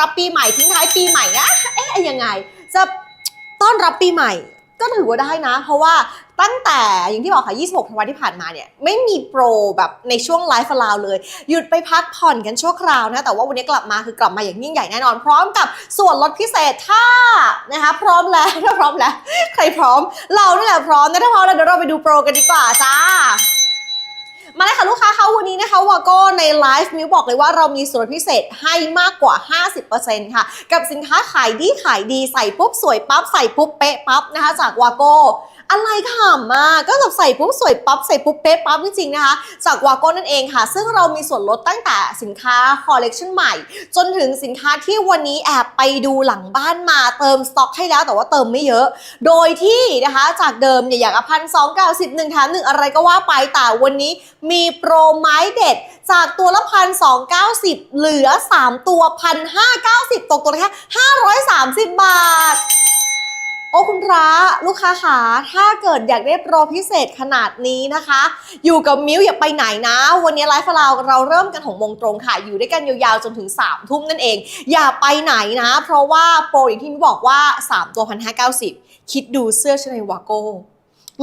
รับปีใหม่ทิ้งท้ายปีใหม่นะเอ๊ะยังไง จะต้อนรับปีใหม่ก็ถือว่าได้นะ เพราะว่าตั้งแต่อย่างที่บอกค่ะ 26ธันวาที่ผ่านมาเนี่ย ไม่มีโปรแบบในช่วงไลฟ์ลาวเลย หยุดไปพักผ่อนกันชั่วคราวนะ แต่ว่าวันนี้กลับมาคือกลับมาอย่างยิ่งใหญ่แน่นอน พร้อมกับส่วนลดพิเศษถ้านะคะพร้อมแล้วถ้าพร้อมแล้ว ใครพร้อม เรานี่แหละพร้อมนะถ้าพร้อมแล้วเดี๋ยวเราไปดูโปรกันดีกว่าจ้า มาเลยค่ะลูกค้าคะวันนี้นะคะวาโก้ในไลฟ์มิวบอกเลยว่าเรามีส่วนพิเศษให้มากกว่า 50%ค่ะ กับสินค้าขายดีขายดีใส่ปุ๊บสวยปั๊บใส่ปุ๊บเป๊ะปั๊บนะคะจากวาโก้ อะไรขำมาก็แบบใส่ปุ๊บสวยปั๊บใส่ปุ๊บเป๊ะปั๊บจริงๆนะคะ จากวาโก้นั่นเองค่ะ ซึ่งเรามีส่วนลดตั้งแต่สินค้าคอลเลกชันใหม่ จนถึงสินค้าที่วันนี้แอบไปดูหลังบ้านมาเติมสต็อกให้แล้วแต่ว่าเติมไม่เยอะ โดยที่นะคะจากเดิมเนี่ยอย่างพันสองเก้าสิบหนึ่งแถมหนึ่งอะไรก็ว่าไปแต่วันนี้มีโปรไม้เด็ด จากตัวละพันสองเก้าสิบเหลือ 3 ตัวพันห้าเก้าสิบตกตัวละแค่ห้าร้อยสามสิบบาท โอ้คุณพระลูกค้าขาถ้าเกิดอยากได้โปรพิเศษขนาดนี้นะคะ อยู่กับมิ้วอย่าไปไหนนะ วันนี้ไลฟ์เราเราเริ่มกันของมงตรงค่ะ อยู่ด้วยกันยาวๆจนถึง3ทุ่มนั่นเอง อย่าไปไหนนะ เพราะว่าโปรอย่างที่มิ้วบอกว่า 3 ตัว1,590คิดดูเสื้อชนวาโก้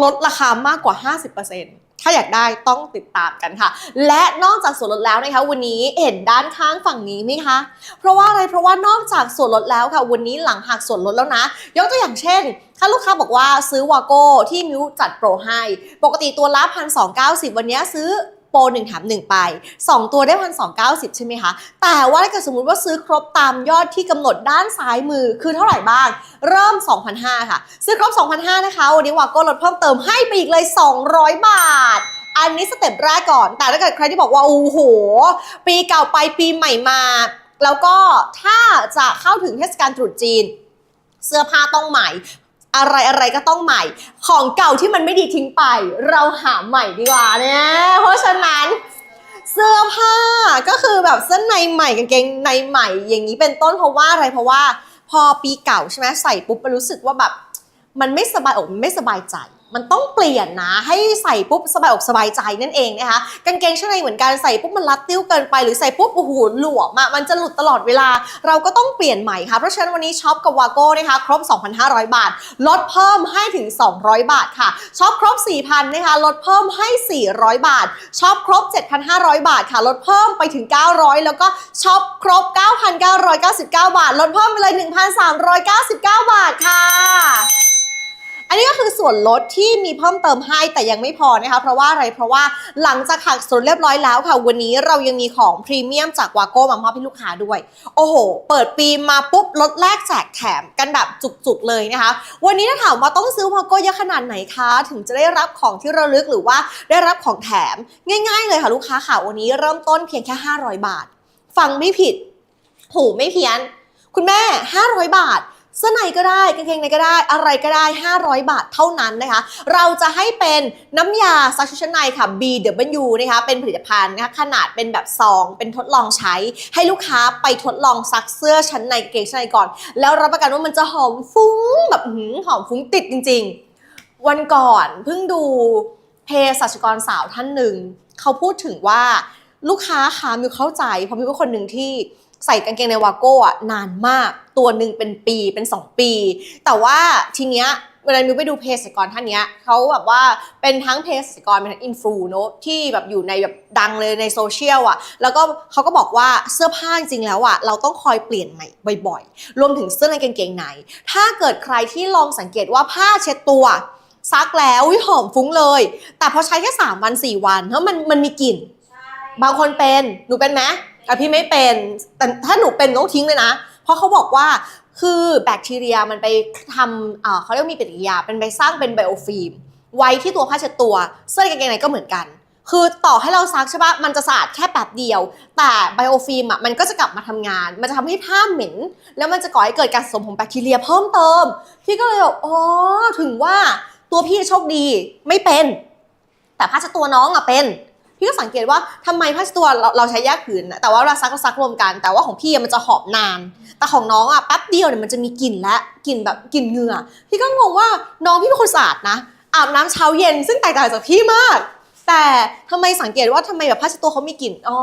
ลดราคามากกว่า 50% ถ้าอยากได้ต้องติดตามกันค่ะ และนอกจากส่วนลดแล้วนะคะ วันนี้เห็นด้านข้างฝั่งนี้ไหมคะ เพราะว่าอะไรเพราะว่านอกจากส่วนลดแล้วค่ะ วันนี้หลังหักส่วนลดแล้วนะ ยกตัวอย่างเช่น ถ้าลูกค้าบอกว่าซื้อวาโก้ที่มิวจัดโปรให้ ปกติตัวละพันสองเก้าสิบวันนี้ซื้อ ปรหนึ่งแถมหนึ่งไป 2 ตัวได้พันสองเก้าสิบใช่ไหมคะ แต่ว่าถ้าเกิดสมมติว่าซื้อครบตามยอดที่กำหนดด้านซ้ายมือคือเท่าไหร่บ้าง เริ่ม 2,500 ค่ะ ซื้อครบ 2,500 นะคะ วันนี้ว่าก้ลดเพิ่มเติมให้ไปอีกเลย 200 บาทอันนี้สเต็ปแรกก่อน แต่ถ้าเกิดใครที่บอกว่า โอ้โห ปีเก่าไปปีใหม่มา แล้วก็ถ้าจะเข้าถึงเทศกาลตรุษจีน เสื้อผ้าต้องใหม่ อะไรอะไรก็ต้องใหม่ ของเก่าที่มันไม่ดีทิ้งไป เราหาใหม่ดีกว่าเนี่ยเพราะฉะนั้นเสื้อผ้าก็คือแบบเสื้อในใหม่กางเกงในใหม่ อย่างนี้เป็นต้นเพราะว่าอะไรเพราะว่า พอปีเก่าใช่ไหมใส่ปุ๊บมันรู้สึกว่าแบบ มันไม่สบายอกมันไม่สบายใจ มันต้องเปลี่ยนนะ ให้ใส่ปุ๊บสบายอกสบายใจนั่นเองนะคะกางเกงชั้นในเหมือนกันใส่ปุ๊บมันรัดติ้วเกินไปหรือใส่ปุ๊บโอ้โหหลวมอะมันจะหลุดตลอดเวลา เราก็ต้องเปลี่ยนใหม่ค่ะเพราะฉะนั้นวันนี้ช็อปกับวาโก้นะคะครบ 2,500 บาท ลดเพิ่มให้ถึง 200 บาทค่ะช็อปครบ 4,000นะคะลดเพิ่มให้ 400 บาทช็อปครบ 7,500 บาทค่ะ ลดเพิ่มไปถึง 900 แล้วก็ช็อปครบ 9,999 บาท ลดเพิ่มไปเลย 1,399 บาทค่ะ อันนี้ก็คือส่วนลดที่มีเพิ่มเติมให้แต่ยังไม่พอนะคะเพราะว่าอะไรเพราะว่าหลังจากหักส่วนเรียบร้อยแล้วค่ะ วันนี้เรายังมีของพรีเมียมจากวาโก้มามอบให้ลูกค้าด้วย โอ้โห เปิดปีมาปุ๊บลดแลกแจกแถมกันแบบจุกๆเลยนะคะ วันนี้ถ้าถามว่าต้องซื้อวาโก้เยอะขนาดไหนคะ ถึงจะได้รับของที่ระลึกหรือว่าได้รับของแถมง่าย ๆ เลยค่ะลูกค้าค่ะวันนี้เริ่มต้นเพียงแค่ 500 บาท ฟังไม่ผิด หูไม่เพี้ยน คุณแม่ 500 บาท เสื้อในก็ได้กางเกงในก็ได้ อะไรก็ได้ 500 บาทเท่านั้นนะคะ เราจะให้เป็นน้ำยาซักชุดชั้นในค่ะ BW นะคะเป็นผลิตภัณฑ์นะคะขนาดเป็นแบบซองเป็นทดลองใช้ ให้ลูกค้าไปทดลองซักเสื้อชั้นในกางเกงชั้นในก่อน แล้วรับประกันว่ามันจะหอมฟุ้งแบบหือหอมฟุ้งติดจริง ๆ วันก่อนเพิ่งดูเภสัชกรสาวท่านหนึ่ง เขาพูดถึงว่าลูกค้าคะมิวเข้าใจเพราะมิวเป็นคนหนึ่งที่ ใส่กางเกงในวาโก้อะนานมาก ตัวหนึ่งเป็นปีเป็น 2 ปี แต่ว่าทีเนี้ยเวลามิวไปดูเภสัชกรท่านเนี้ยเขาแบบว่าเป็นทั้งเภสัชกรเป็นทั้งอินฟลูเนอะที่แบบอยู่ในแบบดังเลยในโซเชียลอะแล้วก็เขาก็บอกว่าเสื้อผ้าจริงๆแล้วอะเราต้องคอยเปลี่ยนใหม่บ่อยๆ รวมถึงเสื้อในกางเกงในถ้าเกิดใครที่ลองสังเกตว่าผ้าเช็ดตัวซักแล้วอุ๊ยหอมฟุ้งเลย แต่พอใช้แค่3วัน 4 วันเพราะมันมันมีกลิ่น บางคนเป็นหนูเป็นไหม อะพี่ไม่เป็น แต่ถ้าหนูเป็นต้องทิ้งเลยนะ เพราะเขาบอกว่าคือแบคทีเรียมันไปทำเขาเรียกมีปฏิกิริยาเป็นไปสร้างเป็นไบโอฟิล์มไว้ที่ตัวผ้าเช็ดตัว เสื้อกางเกงในก็เหมือนกัน คือต่อให้เราซักใช่ปะมันจะสะอาดแค่แป๊บเดียว แต่ไบโอฟิล์มอะมันก็จะกลับมาทำงาน มันจะทำให้ผ้าเหม็น แล้วมันจะก่อให้เกิดการสะสมของแบคทีเรียเพิ่มเติม พี่ก็เลยบอกอ๋อถึงว่าตัวพี่โชคดีไม่เป็น แต่ผ้าเช็ดตัวน้องอะเป็น พี่ก็สังเกตว่าทำไมผ้าเช็ดตัวเราเราใช้แยกผืนนะแต่ว่าเราซักก็ซักรวมกัน แต่ว่าของพี่อะมันจะหอมนาน แต่ของน้องอะแป๊บเดียวเนี่ยมันจะมีกลิ่นและกลิ่นแบบกลิ่นเหงื่อพี่ก็งงว่าน้องพี่เป็นคนสะอาดนะอาบน้ำเช้าเย็นซึ่งแตกต่างจากพี่มาก แต่ทำไมสังเกตว่าทำไมแบบผ้าเช็ดตัวเขามีกลิ่นอ๋อ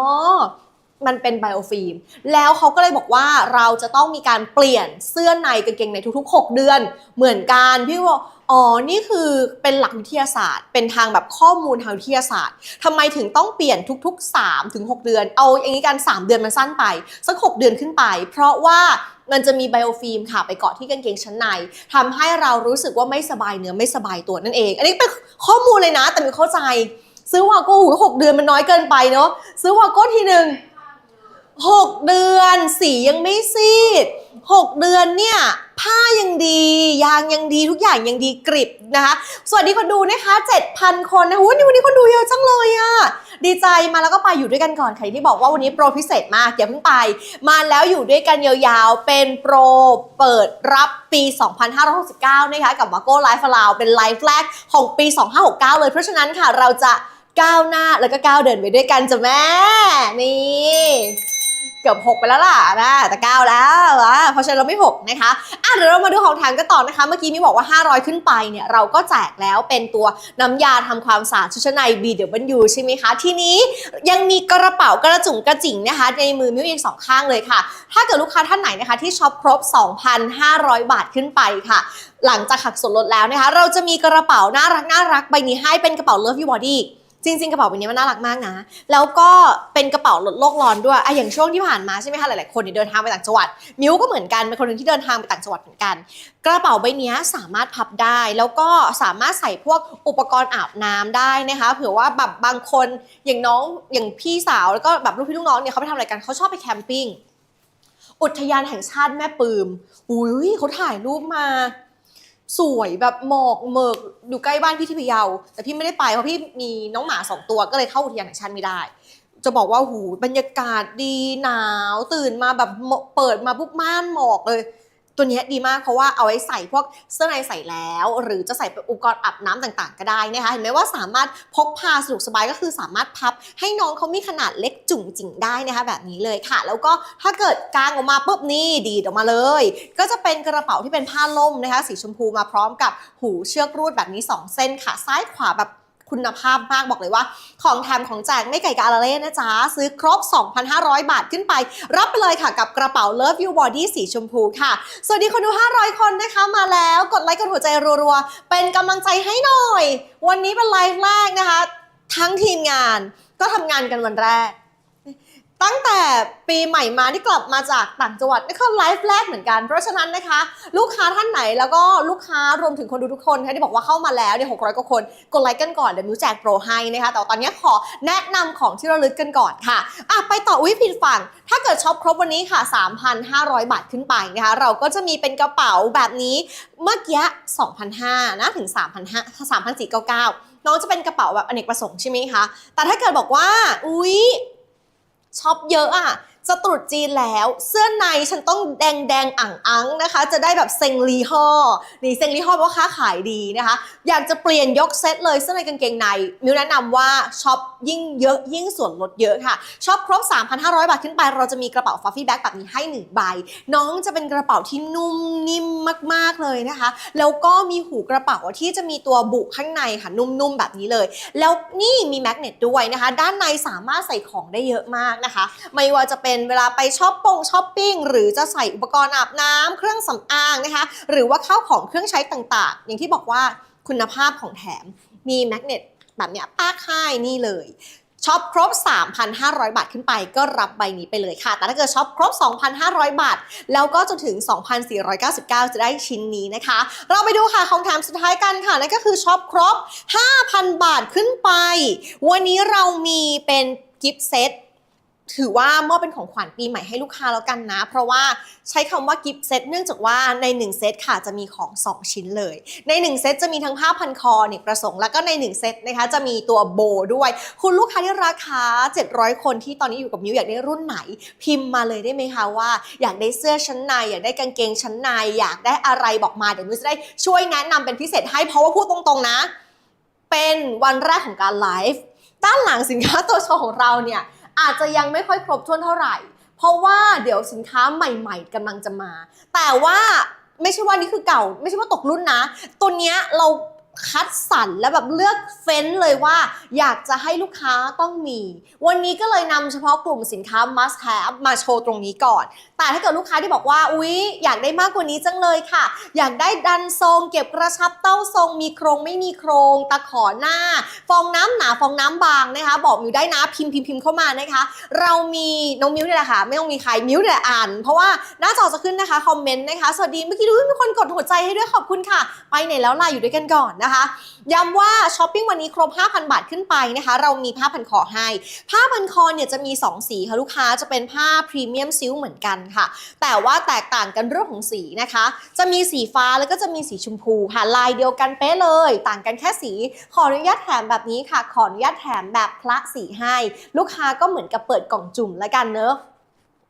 มันเป็นไบโอฟิล์มแล้วเขาก็เลยบอกว่าเราจะต้องมีการเปลี่ยนเสื้อในกางเกงในทุกๆ 6 เดือน เหมือนกันพี่บอกอ๋อ นี่คือเป็นหลักวิทยาศาสตร์ เป็นทางแบบข้อมูลทางวิทยาศาสตร์ทำไมถึงต้องเปลี่ยนทุก ๆ 3 ถึง 6 เดือน เอาอย่างนี้กัน3เดือนมันสั้นไป สัก 6 เดือนขึ้นไป เพราะว่ามันจะมีไบโอฟิล์มค่ะ ไปเกาะที่กางเกงชั้นในทำให้เรารู้สึกว่าไม่สบายเนื้อไม่สบายตัวนั่นเอง อันนี้เป็นข้อมูลเลยนะ แต่มิวเข้าใจ ซื้อวาโก้หูหกเดือนมันน้อยเกินไปเนาะซื้อวาโก้ทีหนึ่ง หกเดือนสียังไม่ซีดหกเดือนเนี่ยผ้ายังดียางยังดีทุกอย่างยังดีกริบนะคะ สวัสดีคนดูนะคะ 7,000 คนนะหูนี่วันนี้คนดูเยอะจังเลยอะดีใจมาแล้วก็ไปอยู่ด้วยกันก่อนใครที่บอกว่าวันนี้โปรพิเศษมากอย่าเพิ่งไป มาแล้วอยู่ด้วยกันยาวๆ เป็นโปรเปิดรับปี 2569 นะคะ กับ w a g o Life a l o w เป็นไลฟ์แรกของปี 2569 เลยเพราะฉะนั้นค่ะเราจะก้าวหน้าแล้วก็ก้าวเดินไปด้วยกันจ้ะแม่ นี่ เกือบ 6 ไปแล้วล่ะนะแต่ก้าแล้วอะเพราะฉะนั้นเราไม่ 6 นะคะอะเดี๋ยวเรามาดูของแถมกันต่อนะคะ เมื่อกี้มีบอกว่า 500 ขึ้นไปเนี่ยเราก็แจกแล้วเป็นตัวน้ำยาทำความสะอาดชุดชั้นใน BW ใช่ไหมคะ ทีนี้ยังมีกระเป๋ากระจุงกระจิ๋งนะคะ ในมือมิวเอีกสองข้างเลยค่ะ ถ้าเกิดลูกค้าท่านไหนนะคะที่ช็อปครบ 2,500 บาทขึ้นไปค่ะหลังจากหักส่วนลดแล้วนะคะ เราจะมีกระเป๋าน่ารักน่ารักใบนี้ให้เป็นกระเป๋า Love You Body จริงๆ กระเป๋าใบนี้มันน่ารักมากนะ แล้วก็เป็นกระเป๋าลดโลกร้อนด้วยอะอย่างช่วงที่ผ่านมาใช่ไหมคะ หลายๆ คนเดินทางไปต่างจังหวัด มิวก็เหมือนกัน เป็นคนหนึ่งที่เดินทางไปต่างจังหวัดเหมือนกัน กระเป๋าใบนี้สามารถพับได้ แล้วก็สามารถใส่พวกอุปกรณ์อาบน้ำได้นะคะ เผื่อว่าแบบบางคน อย่างน้อง อย่างพี่สาว แล้วก็แบบลูกพี่ลูกน้องเนี่ยเขาไปทำอะไรกันเขาชอบไปแคมปิ้ง อุทยานแห่งชาติแม่ปืมอุ้ยเขาถ่ายรูปมา สวยแบบหมอกเมกอยู่ใกล้บ้านพี่ที่พะเยา แต่พี่ไม่ได้ไปเพราะพี่มีน้องหมาสองตัวก็เลยเข้าอุทยานแห่งชาติไม่ได้ จะบอกว่าหูบรรยากาศดีหนาว ตื่นมาแบบเปิดมาปุ๊บม่านหมอกเลย ตัวนี้ดีมากเพราะว่าเอาไว้ใส่พวกเสื้อในใส่แล้ว หรือจะใส่เป็นอุปกรณ์อาบน้ำต่างๆ ก็ได้นะคะเห็นไหมว่าสามารถพกพาสะดวกสบายก็คือสามารถพับให้น้องเขามีขนาดเล็กจุ่งจิ๋งได้นะคะแบบนี้เลยค่ะ แล้วก็ถ้าเกิดกางออกมาปุ๊บนี่ดีดออกมาเลย ก็จะเป็นกระเป๋าที่เป็นผ้าล่มนะคะ สีชมพูมาพร้อมกับหูเชือกรูดแบบนี้ 2 เส้นค่ะ ซ้ายขวาแบบ คุณภาพมากบอกเลยว่า ของแถมของแจกไม่ไก่กาลาราเล่นะจ๊ะ ซื้อครบ 2,500 บาทขึ้นไป รับไปเลยค่ะกับกระเป๋า Love You Body สีชมพูค่ะ สวัสดีคนดู 500 คนนะคะมาแล้วกดไลค์กดหัวใจรัวๆ เป็นกำลังใจให้หน่อย วันนี้เป็นไลฟ์แรกนะคะ ทั้งทีมงานก็ทำงานกันวันแรก ตั้งแต่ปีใหม่มาที่กลับมาจากต่างจังหวัดนี่ก็ไลฟ์แรกเหมือนกัน เพราะฉะนั้นนะคะ ลูกค้าท่านไหนแล้วก็ลูกค้ารวมถึงคนดูทุกคนนะคะที่บอกว่าเข้ามาแล้วเนี่ย600กว่าคนกดไลค์กันก่อนเดี๋ยวมิวแจกโปรให้นะคะแต่ว่าตอนนี้ขอแนะนำของที่ระลึกกันก่อนค่ะอะไปต่ออุ้ยผิดฝั่ง ถ้าเกิดช็อปครบวันนี้ค่ะ 3,500 บาทขึ้นไปนะคะเราก็จะมีเป็นกระเป๋าแบบนี้เมื่อกี้2,500นะถึง3,500 3,499น้องจะเป็นกระเป๋าแบบอเนกประสงค์ใช่ไหมคะแต่ถ้าเกิดบอกว่าอุ๊ย ช็อปเยอะอะจะตรุษจีนแล้ว เสื้อในฉันต้องแดงแดงอ่างอังนะคะ จะได้แบบเซงลีห่อนี่เซงลีห่อแปลว่าค้าขายดีนะคะ อยากจะเปลี่ยนยกเซตเลยเสื้อในกางเกงในมิวแนะนำว่าช็อป ยิ่งเยอะยิ่งส่วนลดเยอะค่ะช็อปครบ 3,500 บาทขึ้นไป เราจะมีกระเป๋าฟัฟฟี่แบ็กแบบนี้ให้หนึ่งใบ น้องจะเป็นกระเป๋าที่นุ่มนิ่มมากๆเลยนะคะ แล้วก็มีหูกระเป๋าที่จะมีตัวบุข้างในค่ะนุ่มๆแบบนี้เลย แล้วนี่มีแมกเนตด้วยนะคะ ด้านในสามารถใส่ของได้เยอะมากนะคะ ไม่ว่าจะเป็นเวลาไปช้อปปงช้อปปิ้งหรือจะใส่อุปกรณ์อาบน้ำเครื่องสำอางนะคะ หรือว่าข้าวของเครื่องใช้ต่างๆ อย่างที่บอกว่าคุณภาพของแถมมีแมกเนต แบบเนี้ยป้าค่ายนี่เลยช็อปครบ 3,500 บาทขึ้นไปก็รับใบนี้ไปเลยค่ะ แต่ถ้าเกิดช็อปครบ 2,500 บาท แล้วก็จนถึง 2,499 จะได้ชิ้นนี้นะคะ เราไปดูค่ะคำถามสุดท้ายกันค่ะ นั่นก็คือช็อปครบ 5,000 บาทขึ้นไป วันนี้เรามีเป็นกิฟต์เซต ถือว่ามอบเป็นของขวัญปีใหม่ให้ลูกค้าแล้วกันนะ เพราะว่าใช้คำว่ากิฟต์เซตเนื่องจากว่าใน 1 เซตค่ะจะมีของ 2 ชิ้นเลย ใน 1 เซตจะมีทั้งผ้าพันคอเนี่ยประสงค์แล้วก็ใน 1 เซตนะคะจะมีตัวโบด้วย คุณลูกค้าที่ราคา 700 คนที่ตอนนี้อยู่กับมิวอยากได้รุ่นไหน พิมพ์มาเลยได้ไหมคะว่า อยากได้เสื้อชั้นในอยากได้กางเกงชั้นใน อยากได้อะไรบอกมาเดี๋ยวมิวจะได้ช่วยแนะนำเป็นพิเศษให้เพราะว่าพูดตรงๆนะ เป็นวันแรกของการไลฟ์ด้านหลังสินค้าตัวโชว์ของเราเนี่ย อาจจะยังไม่ค่อยครบถ้วนเท่าไหร่ เพราะว่าเดี๋ยวสินค้าใหม่ๆกำลังจะมา แต่ว่าไม่ใช่ว่านี่คือเก่า ไม่ใช่ว่าตกรุ่นนะ ตัวเนี้ยเราคัดสรรและแบบเลือกเฟ้นเลยว่า อยากจะให้ลูกค้าต้องมี วันนี้ก็เลยนำเฉพาะกลุ่มสินค้า must have มาโชว์ตรงนี้ก่อน แต่ถ้าเกิดลูกค้าที่บอกว่าอุ๊ยอยากได้มากกว่านี้จังเลยค่ะ อยากได้ดันทรง เก็บกระชับเต้าทรง มีโครงไม่มีโครงตะขอหน้า ฟองน้ำหนาฟองน้ำบางนะคะ บอกมิวได้นะพิมพ์พิมพ์พิมพ์เข้ามานะคะ เรามีน้องมิวนี่แหละค่ะ ไม่ต้องมีใครมิวนี่แหละอ่าน เพราะว่าหน้าจอจะขึ้นนะคะคอมเมนต์นะคะสวัสดีเมื่อกี้ดูมีคนกดหัวใจให้ด้วยขอบคุณค่ะ ไปไหนแล้วล่ะอยู่ด้วยกันก่อนนะคะย้ำว่าช้อปปิ้งวันนี้ครบ 5,000 บาทขึ้นไปนะคะ เรามีผ้าพันคอให้ ผ้าพันคอเนี่ยจะมี 2 สีค่ะลูกค้าจะเป็นผ้าพรีเมียมซิลเหมือนกันค่ะ แต่ว่าแตกต่างกันเรื่องของสีนะคะ จะมีสีฟ้าแล้วก็จะมีสีชมพูค่ะ ลายเดียวกันเป๊ะเลย ต่างกันแค่สี ขออนุญาตแถมแบบนี้ค่ะ ขออนุญาตแถมแบบคละสีให้ ลูกค้าก็เหมือนกับเปิดกล่องจุ่มแล้วกันเนอะ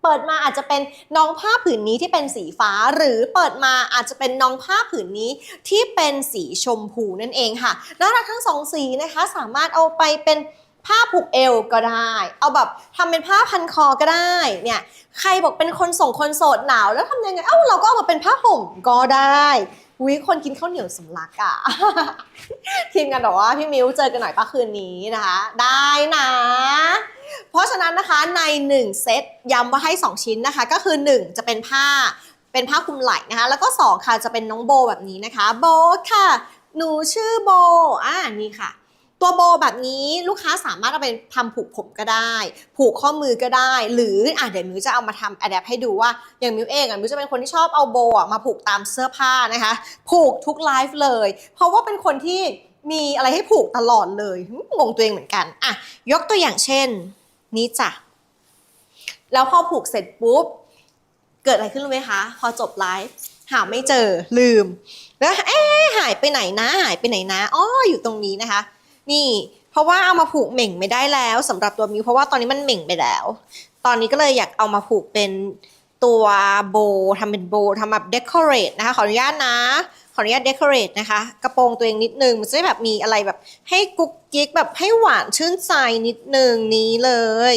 เปิดมาอาจจะเป็นน้องผ้าผืนนี้ที่เป็นสีฟ้า หรือเปิดมาอาจจะเป็นน้องผ้าผืนนี้ที่เป็นสีชมพูนั่นเองค่ะน่ารักทั้งสองสีนะคะ สามารถเอาไปเป็น ผ้าผูกเอวก็ได้ เอาแบบทำเป็นผ้าพันคอก็ได้เนี่ยใครบอกเป็นคนส่งคนโสดหนาวแล้วทำยังไงเอ้าเราก็เอามาเป็นผ้าห่มก็ได้วิคนกินข้าวเหนียวสำลักอะทีมงานบอกว่าพี่มิวเจอกันหน่อยปะคืนนี้นะคะ ได้นะ เพราะฉะนั้นนะคะใน 1 เซตย้ำว่าให้ 2 ชิ้นนะคะ ก็คือ 1 จะเป็นผ้าเป็นผ้าคลุมไหล่นะคะ แล้วก็ 2 ค่ะจะเป็นน้องโบแบบนี้นะคะ โบค่ะ หนูชื่อโบอ่านี่ค่ะ ตัวโบแบบนี้ลูกค้าสามารถเอาไปทำผูกผมก็ได้ ผูกข้อมือก็ได้ หรืออะเดี๋ยวมิวจะเอามาทำอัดแอปให้ดูว่าอย่างมิวเองอะมิวจะเป็นคนที่ชอบเอาโบอะมาผูกตามเสื้อผ้านะคะ ผูกทุกไลฟ์เลย เพราะว่าเป็นคนที่มีอะไรให้ผูกตลอดเลยงงตัวเองเหมือนกันอะยกตัวอย่างเช่น นี้จ้ะแล้วพอผูกเสร็จปุ๊บเกิดอะไรขึ้นรู้ไหมคะ พอจบไลฟ์หาไม่เจอลืมแล้วเอ๊หายไปไหนนะ หายไปไหนนะอ้ออยู่ตรงนี้นะคะ นี่ เพราะว่าเอามาผูกเหม่งไม่ได้แล้วสำหรับตัวมิวเพราะว่าตอนนี้มันเหม่งไปแล้ว ตอนนี้ก็เลยอยากเอามาผูกเป็นตัวโบทำเป็นโบทำแบบเดคอเรทนะคะขออนุญาตนะขออนุญาตเดคอเรทนะคะ กระโปรงตัวเองนิดนึง มันจะได้แบบมีอะไรแบบ ให้กุ๊กกิ๊กแบบให้หวานชื่นใจนิดนึงนี้เลย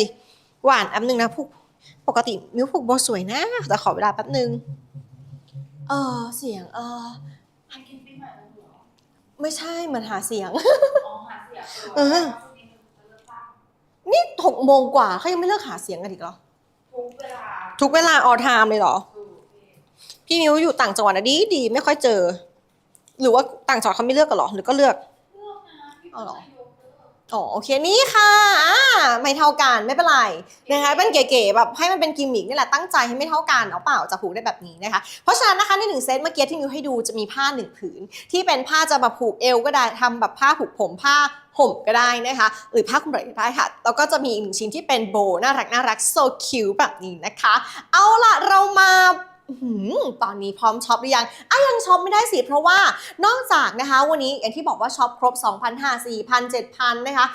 หวานแป๊บนึงนะผูกปกติมิวผูกโบสวยนะ แต่ขอเวลาแป๊บนึง เออเสียงเออให้กินปีใหม่แล้วเหรอไม่ใช่เหมือนหาเสียง อ๋อหา เสียงเออ นี่หกโมงกว่าเขายังไม่เลิกหาเสียงกันอีกเหรอ ทุกเวลาทุกเวลาออทามเลยเหรอ ถูกพี่มิวอยู่ต่างจังหวัดนะดีดีไม่ค่อยเจอ หรือว่าต่างจังหวัดเขาไม่เลือกกันเหรอ หรือก็เลือกเลือกนะพี่เอาเหรอนายกเลื อ๋อโอเคนี่ค่ะอ่าไม่เท่ากันไม่เป็นไรนะคะเป็นเก๋ๆแบบให้มันเป็นกิมมิกนี่แหละตั้งใจให้ไม่เท่ากันเอาเปล่าจะผูกได้แบบนี้นะคะ เพราะฉะนั้นนะคะในหนึ่งเซตเมื่อกี้ที่มิวให้ดูจะมีผ้าหนึ่งผืน ที่เป็นผ้าจะมาผูกเอวก็ได้ทำแบบผ้าผูกผมผ้าห่มก็ได้นะคะ หรือผ้าคลุมไหล่ก็ได้ค่ะแล้วก็จะมีอีกหนึ่งชิ้นที่เป็นโบน่ารักน่ารัก so cute แบบนี้นะคะ เอาล่ะเรามา ตอนนี้พร้อมช็อปหรือยังอะยังช็อปไม่ได้สิ เพราะว่านอกจากนะคะวันนี้อย่างที่บอกว่าช็อปครบ 2,500 4,000 7,000นะคะ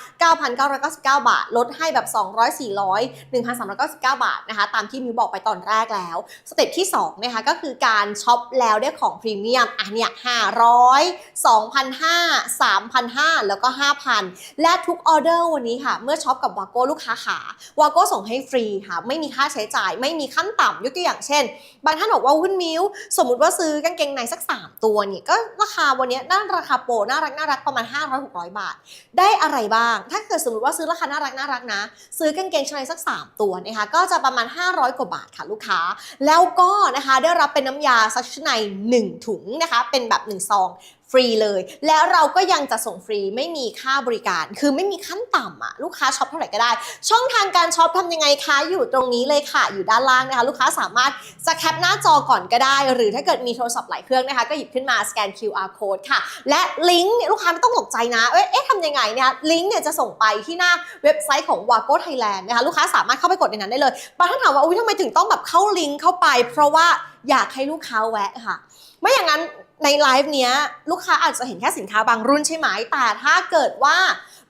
9,999 บาท ลดให้แบบ 200 400 1,399 บาทนะคะ ตามที่มิวบอกไปตอนแรกแล้ว สเต็ปที่2นะคะก็คือการช็อปแล้วได้ของพรีเมียมอะเนี่ย500 2,500 3,500 แล้วก็ 5,000 และทุกออเดอร์วันนี้ค่ะ เมื่อช็อปกับวาโก้ลูกค้าขาวาโก้ส่งให้ฟรีค่ะ ไม่มีค่าใช้จ่าย ไม่มีขั้นต่ำยกตัวอย่างเช่นบางท่านบอกว่าคุณมิวสมมุติว่าซื้อกางเกงในสัก 3 ตัวเนี่ยก็ราคาวันนี้น่าราคาโปรน่ารักน่ารักประมาณ 500-600 บาท ได้อะไรบ้าง ถ้า เกิดสมมติว่าซื้อราคาน่ารักน่ารักนะ ซื้อกางเกงชั้นในสัก 3 ตัวนะคะก็จะประมาณ 500 กว่าบาทค่ะลูกค้า แล้วก็นะคะได้รับเป็นน้ำยาซักชั้นใน1ถุงนะคะ เป็นแบบ 1 ซองฟรีเลย แล้วเราก็ยังจะส่งฟรีไม่มีค่าบริการ คือไม่มีขั้นต่ำอะลูกค้าช็อปเท่าไหร่ก็ได้ ช่องทางการช็อปทำยังไงคะ อยู่ตรงนี้เลยค่ะ อยู่ด้านล่างนะคะ ลูกค้าสามารถจะแคปหน้าจอก่อนก็ได้ หรือถ้าเกิดมีโทรศัพท์หลายเครื่องนะคะ ก็หยิบขึ้นมาสแกน QR code ค่ะ และลิงก์เนี่ยลูกค้าไม่ต้องตกใจนะ เอ๊ะเอ๊ะทำยังไงเนี่ยลิงก์เนี่ยจะส่งไปที่หน้าเว็บไซต์ของ Wago Thailand นะคะลูกค้าสามารถเข้าไปกดในนั้นได้เลยบางท่านถามว่าอุ้ยทำไมถึงต้องแบบเข้าลิงก์เข้าไป เพราะว่าอยากให้ลูกค้าแวะค่ะ ไม่อย่างนั้นในไลฟ์เนี้ยลูกค้าอาจจะเห็นแค่สินค้าบางรุ่นใช่ไหมแต่ถ้าเกิดว่า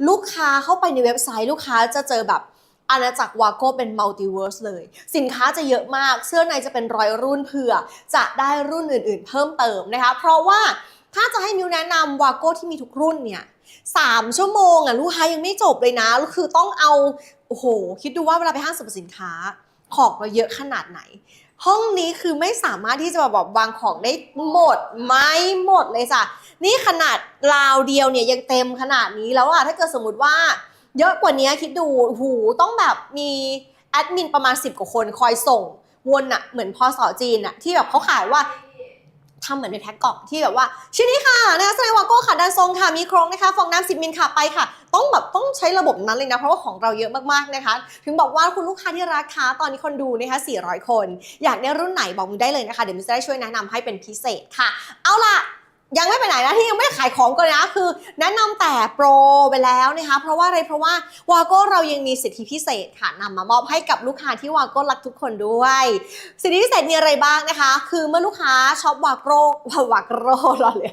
ลูกค้าเข้าไปในเว็บไซต์ ลูกค้าจะเจอแบบอาณาจักรวาโก้เป็นมัลติเวิร์สเลย สินค้าจะเยอะมากเสื้อในจะเป็นร้อยรุ่นเผื่อ จะได้รุ่นอื่นๆ เพิ่มเติมนะคะ เพราะว่าถ้าจะให้มิวแนะนำวาโก้ที่มีทุกรุ่นเนี่ย สามชั่วโมงอะลูกค้ายังไม่จบเลยนะ คือต้องเอาโอ้โหคิดดูว่าเวลาไปห้างสรรพสินค้าของเราเยอะขนาดไหน ห้องนี้คือไม่สามารถที่จะแบบวางของได้หมดไม่หมดเลยจ้ะนี่ขนาดราวเดียวเนี่ยยังเต็มขนาดนี้แล้วอะถ้าเกิดสมมติว่า เยอะกว่านี้คิดดูโอ้โหูต้องแบบมีแอดมินประมาณ 10 กว่าคนคอยส่งวนอะเหมือนพอสอจีนอะที่แบบเขาขายว่า ทำเหมือนในแพ็กกล่องที่แบบว่าชิ้นนี้ค่ะนะคะแสดงวาโก้ค่ะด้านทรงค่ะมีโครงนะคะฟองน้ำสิบมิลค่ะไปค่ะ ต้องแบบต้องใช้ระบบนั้นเลยนะ เพราะว่าของเราเยอะมากๆนะคะ ถึงบอกว่าคุณลูกค้าที่รักคะตอนนี้คนดูนะคะ400 คน อยากได้รุ่นไหนบอกมิวได้เลยนะคะเดี๋ยวมิวจะได้ช่วยแนะนำให้เป็นพิเศษค่ะ เอาล่ะ ยังไม่ไปไหนนะที่ยังไม่ได้ขายของกันนะคือ แนะนำแต่โปรไปแล้วนะคะเพราะว่าอะไรเพราะว่าวาโก้เรายังมีสิทธิพิเศษค่ะนำมามอบให้กับลูกค้าที่วาโก้รักทุกคนด้วย สิทธิพิเศษมีอะไรบ้างนะคะ คือเมื่อลูกค้าช็อปวาโก้วาโก้รอเลย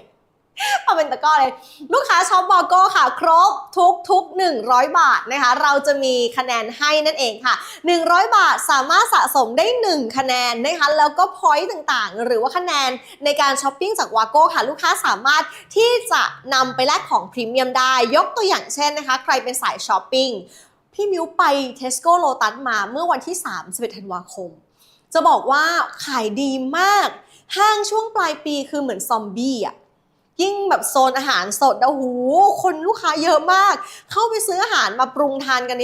มาเป็นตะกร้อเลย ลูกค้าช็อปวาโก้ค่ะ ครบทุกทุก 100 บาทนะคะ เราจะมีคะแนนให้นั่นเองค่ะ 100 บาทสามารถสะสมได้ 1 คะแนนนะคะ แล้วก็พอยต์ต่างๆ หรือว่าคะแนนในการช้อปปิ้งจากวาโก้ค่ะ ลูกค้าสามารถที่จะนำไปแลกของพรีเมียมได้ ยกตัวอย่างเช่นนะคะ ใครเป็นสายช้อปปิ้งพี่มิวไป Tesco Lotus มาเมื่อวันที่31ธันวาคม จะบอกว่าขายดีมาก ห้างช่วงปลายปีคือเหมือนซอมบี้อะ ยิ่งแบบโซนอาหารสดนะโอ้โหคนลูกค้าเยอะมาก เข้าไปซื้ออาหารมาปรุงทานกันใน